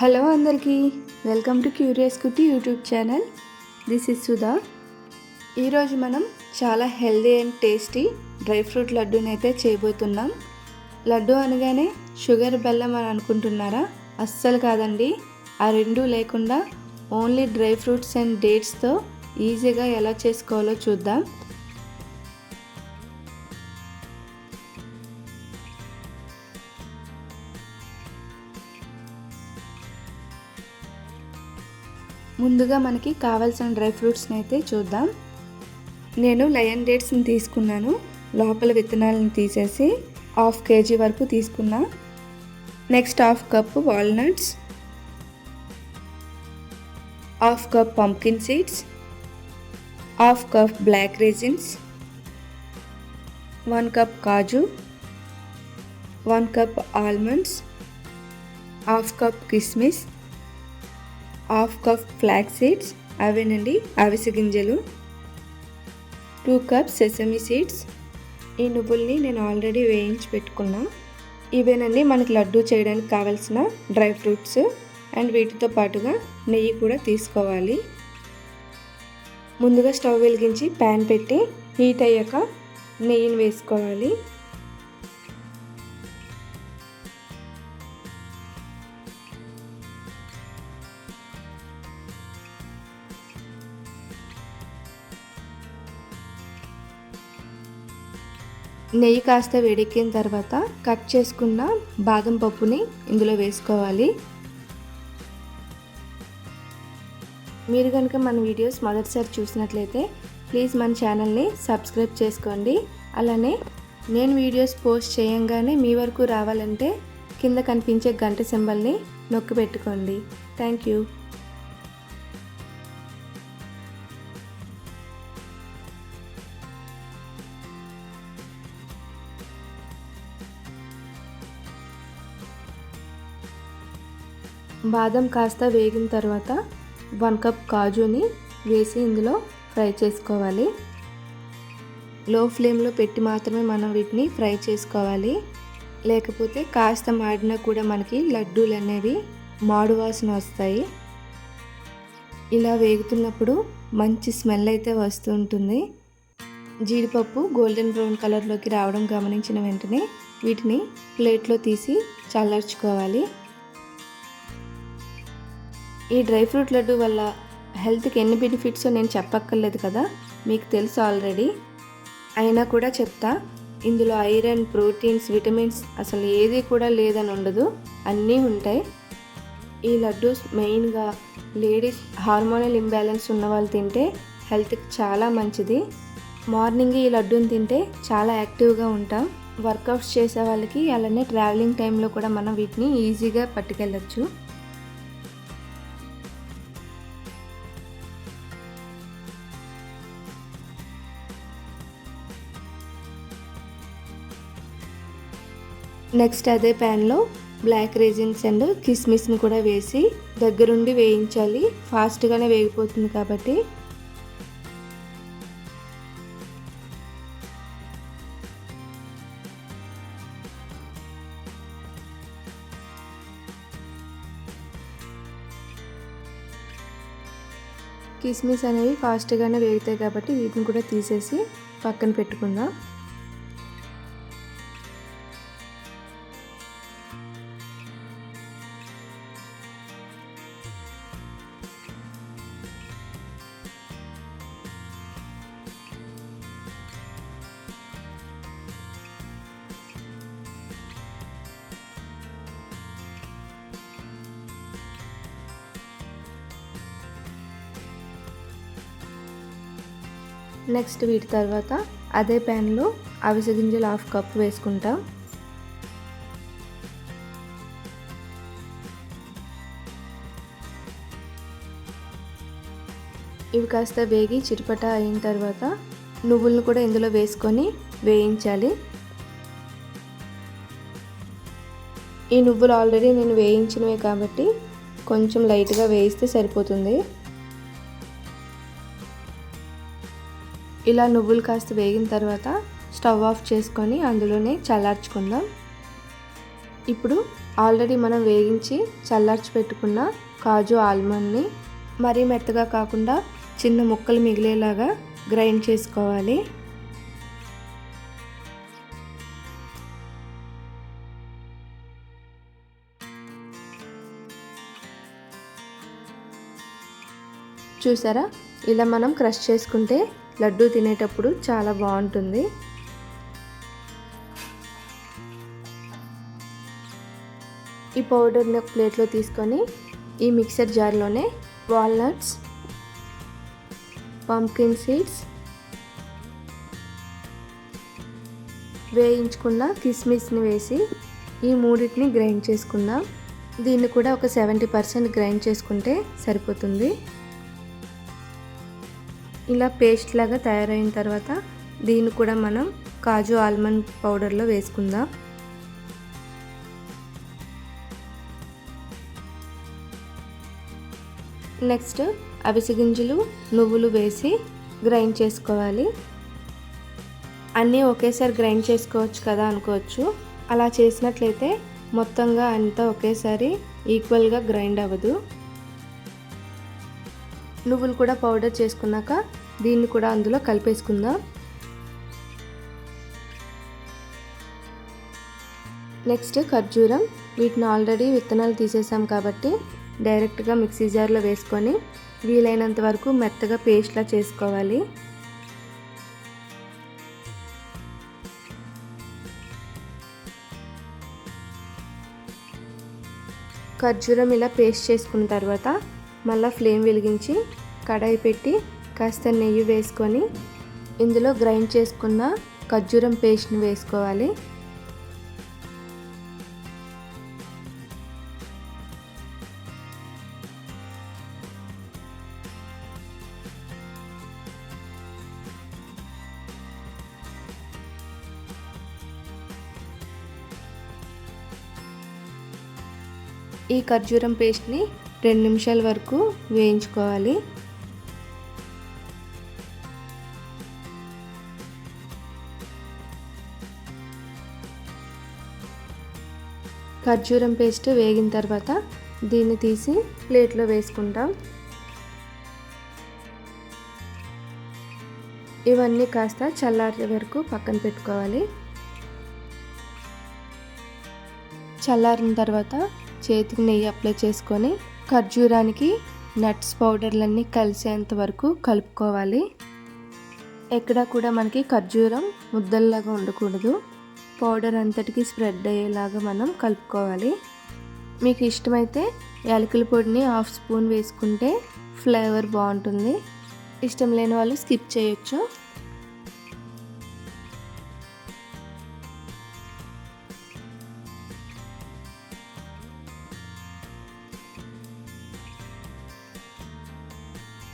Hello అందరికీ welcome to curious Kutti YouTube channel. This is Sudha ఈరోజు మనం చాలా healthy and tasty dry fruit లడ్డూని అయితే చేయబోతున్నాం. లడ్డు అనగానే షుగర్ బెల్లం అని అనుకుంటున్నారా? అస్సలు కాదండి. ఆ రెండు లేకుండా ఓన్లీ డ్రై ఫ్రూట్స్ అండ్ డేట్స్తో ఈజీగా ఎలా చేసుకోవాలో చూద్దాం. ముందుగా మనకి కావాల్సిన డ్రై ఫ్రూట్స్ని అయితే చూద్దాం. నేను లయన్ డేట్స్ని తీసుకున్నాను. లోపల విత్తనాలను తీసేసి హాఫ్ కేజీ వరకు తీసుకున్నా. Next half cup walnuts. Half cup pumpkin seeds. Half cup black raisins. One cup కాజు. One cup almonds. Half cup కిస్మిస్. హాఫ్ కప్ ఫ్లాక్ సీడ్స్ అవేనండి అవిసె గింజలు టూ కప్స్ సెసమి సీడ్స్. ఈ నువ్వుల్ని నేను ఆల్రెడీ వేయించి పెట్టుకున్నా. ఇవేనండి మనకి లడ్డు చేయడానికి కావాల్సిన డ్రై ఫ్రూట్స్. అండ్ వీటితో పాటుగా నెయ్యి కూడా తీసుకోవాలి. ముందుగా స్టవ్ వెలిగించి ప్యాన్ పెట్టి హీట్ అయ్యాక నెయ్యిని వేసుకోవాలి. నెయ్యి కాస్త వేడెక్కిన తర్వాత కట్ చేసుకున్న బాదం పప్పుని ఇందులో వేసుకోవాలి. మీరు కనుక మన వీడియోస్ మొదటిసారి చూసినట్లయితే ప్లీజ్ మన ఛానల్ని సబ్స్క్రైబ్ చేసుకోండి. అలానే నేను వీడియోస్ పోస్ట్ చేయంగానే మీ వరకు రావాలంటే కింద కనిపించే గంట సింబల్ని నొక్కి పెట్టుకోండి. Thank you. బాదం కాస్త వేగిన తర్వాత వన్ కప్ కాజుని వేసి ఇందులో ఫ్రై చేసుకోవాలి. లో ఫ్లేమ్లో పెట్టి మాత్రమే మనం వీటిని ఫ్రై చేసుకోవాలి. లేకపోతే కాస్త మాడినా కూడా మనకి లడ్డూలు అనేవి మాడు వాసన వస్తాయి. ఇలా వేగుతున్నప్పుడు మంచి స్మెల్ అయితే వస్తూ ఉంటుంది. జీడిపప్పు గోల్డెన్ బ్రౌన్ కలర్లోకి రావడం గమనించిన వెంటనే వీటిని ప్లేట్లో తీసి చల్లార్చుకోవాలి. ఈ డ్రై ఫ్రూట్ లడ్డు వల్ల హెల్త్కి ఎన్ని బెనిఫిట్స్ నేను చెప్పక్కర్లేదు కదా? మీకు తెలుసు ఆల్రెడీ. అయినా కూడా చెప్తా ఇందులో ఐరన్ ప్రోటీన్స్ విటమిన్స్ అసలు ఏది కూడా లేదని ఉండదు. అన్నీ ఉంటాయి. ఈ లడ్డూస్ మెయిన్గా లేడీస్ హార్మోనల్ ఇంబ్యాలెన్స్ ఉన్న వాళ్ళు తింటే హెల్త్కి చాలా మంచిది. మార్నింగ్ ఈ లడ్డూని తింటే చాలా యాక్టివ్గా ఉంటాం. వర్కౌట్స్ చేసే వాళ్ళకి అలానే ట్రావెలింగ్ టైంలో కూడా మనం వీటిని ఈజీగా పట్టుకెళ్ళచ్చు. నెక్స్ట్ అదే ప్యాన్లో బ్లాక్ రేజిన్స్ అండ్ కిస్మిస్ని కూడా వేసి దగ్గరుండి వేయించాలి. ఫాస్ట్గానే వేగిపోతుంది కాబట్టి. కిస్మిస్ అనేవి ఫాస్ట్గానే వేగుతాయి కాబట్టి వీటిని కూడా తీసేసి పక్కన పెట్టుకుందాం. నెక్స్ట్ వీటి తర్వాత అదే ప్యాన్లో అవిసె గింజలు హాఫ్ కప్ వేసుకుంటా. ఇవి కాస్త వేగి చిరుపట అయిన తర్వాత నువ్వులను కూడా ఇందులో వేసుకొని వేయించాలి. ఈ నువ్వులు ఆల్రెడీ నేను వేయించినవే కాబట్టి కొంచెం లైట్గా వేయిస్తే సరిపోతుంది. ఇలా నువ్వులు కాస్త వేగిన తర్వాత స్టవ్ ఆఫ్ చేసుకొని అందులోనే చల్లార్చుకుందాం. ఇప్పుడు ఆల్రెడీ మనం వేగించి చల్లార్చి పెట్టుకున్న కాజు ఆల్మండ్ని మరీ మెత్తగా కాకుండా చిన్న ముక్కలు మిగిలేలాగా గ్రైండ్ చేసుకోవాలి. చూసారా? ఇలా మనం క్రష్ చేసుకుంటే లడ్డు తినేటప్పుడు చాలా బాగుంటుంది. ఈ పౌడర్ని ఒక ప్లేట్లో తీసుకొని ఈ మిక్సర్ జార్లోనే వాల్నట్స్ పంకిన్ సీడ్స్ వేయించుకున్న కిస్మిస్ని వేసి ఈ మూడింటిని గ్రైండ్ చేసుకుందాం. దీన్ని కూడా ఒక సెవెంటీ పర్సెంట్ గ్రైండ్ చేసుకుంటే సరిపోతుంది. ఇలా పేస్ట్ లాగా తయారైన తర్వాత దీన్ని కూడా మనం కాజు ఆల్మండ్ పౌడర్లో వేసుకుందాం. నెక్స్ట్ అవిసె గింజలు నువ్వులు వేసి గ్రైండ్ చేసుకోవాలి. అన్నీ ఒకేసారి గ్రైండ్ చేసుకోవచ్చు కదా అనుకోవచ్చు. అలా చేసినట్లయితే మొత్తంగా అంతా ఒకేసారి ఈక్వల్గా గ్రైండ్ అవ్వదు. నువ్వులు కూడా పౌడర్ చేసుకున్నాక దీన్ని కూడా అందులో కలిపేసుకుందాం. నెక్స్ట్ ఖర్జూరం. వీటిని ఆల్రెడీ విత్తనాలు తీసేసాం కాబట్టి డైరెక్ట్గా మిక్సీ జార్లో వేసుకొని వీలైనంత వరకు మెత్తగా పేస్ట్లా చేసుకోవాలి. ఖర్జూరం ఇలా పేస్ట్ చేసుకున్న తర్వాత మళ్ళీ ఫ్లేమ్ వెలిగించి కడాయి పెట్టి కాస్త నెయ్యి వేసుకొని ఇందులో గ్రైండ్ చేసుకున్న ఖర్జూరం పేస్ట్ని వేసుకోవాలి. ఈ ఖర్జూరం పేస్ట్ని రెండు నిమిషాల వరకు వేయించుకోవాలి. ఖర్జూరం పేస్ట్ వేగిన తర్వాత దీన్ని తీసి ప్లేట్లో వేసుకుంటాం. ఇవన్నీ కాస్త చల్లారే వరకు పక్కన పెట్టుకోవాలి. చల్లారిన తర్వాత చేతికి నెయ్యి అప్లై చేసుకొని ఖర్జూరానికి నట్స్ పౌడర్లన్నీ కలిసేంత వరకు కలుపుకోవాలి. ఎక్కడా కూడా మనకి ఖర్జూరం ముద్దల్లాగా ఉండకూడదు. పౌడర్ అంతటికి స్ప్రెడ్ అయ్యేలాగా మనం కలుపుకోవాలి. మీకు ఇష్టమైతే యాలకుల పొడిని హాఫ్ స్పూన్ వేసుకుంటే ఫ్లేవర్ బాగుంటుంది. ఇష్టం లేని వాళ్ళు స్కిప్ చేయొచ్చు.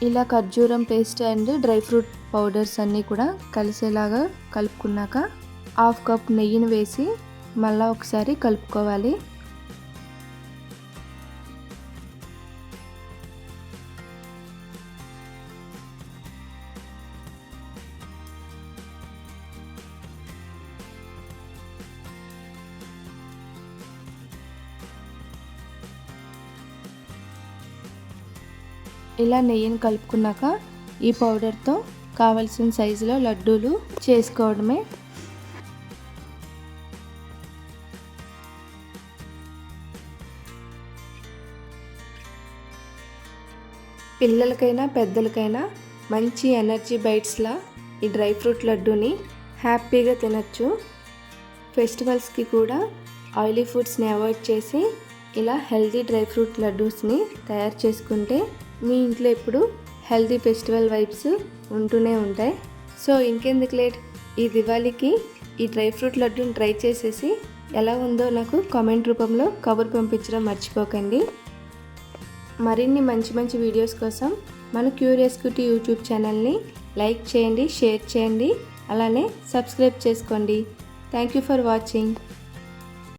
ఇలా ఖర్జూరం paste and dry fruit powders అన్నీ కూడా కలిసేలాగా కలుపుకున్నాక హాఫ్ కప్ నెయ్యిని వేసి మళ్ళీ ఒకసారి కలుపుకోవాలి. ఇలా నెయ్యిని కలుపుకున్నాక ఈ పౌడర్తో కావలసిన సైజులో లడ్డూలు చేసుకోవడమే పిల్లలకైనా పెద్దలకైనా మంచి ఎనర్జీ బైట్స్లా ఈ డ్రై ఫ్రూట్ లడ్డూని హ్యాపీగా తినచ్చు. ఫెస్టివల్స్కి కూడా ఆయిలీ ఫుడ్స్ని అవాయిడ్ చేసి ఇలా హెల్దీ డ్రై ఫ్రూట్ లడ్డూస్ని తయారు చేసుకుంటే మీ ఇంట్లో ఎప్పుడు హెల్దీ ఫెస్టివల్ వైబ్స్ ఉంటూనే ఉంటాయి. సో ఇంకెందుకు లేట్? ఈ దివాళీకి ఈ డ్రై ఫ్రూట్ లడ్డూని ట్రై చేసేసి ఎలా ఉందో నాకు కామెంట్ రూపంలో కవర్ పంపించడం మర్చిపోకండి. మరిన్ని మంచి మంచి వీడియోస్ కోసం మన క్యూరియస్ క్యూటీ యూట్యూబ్ ఛానల్ని లైక్ చేయండి షేర్ చేయండి అలానే సబ్స్క్రైబ్ చేసుకోండి. Thank you for watching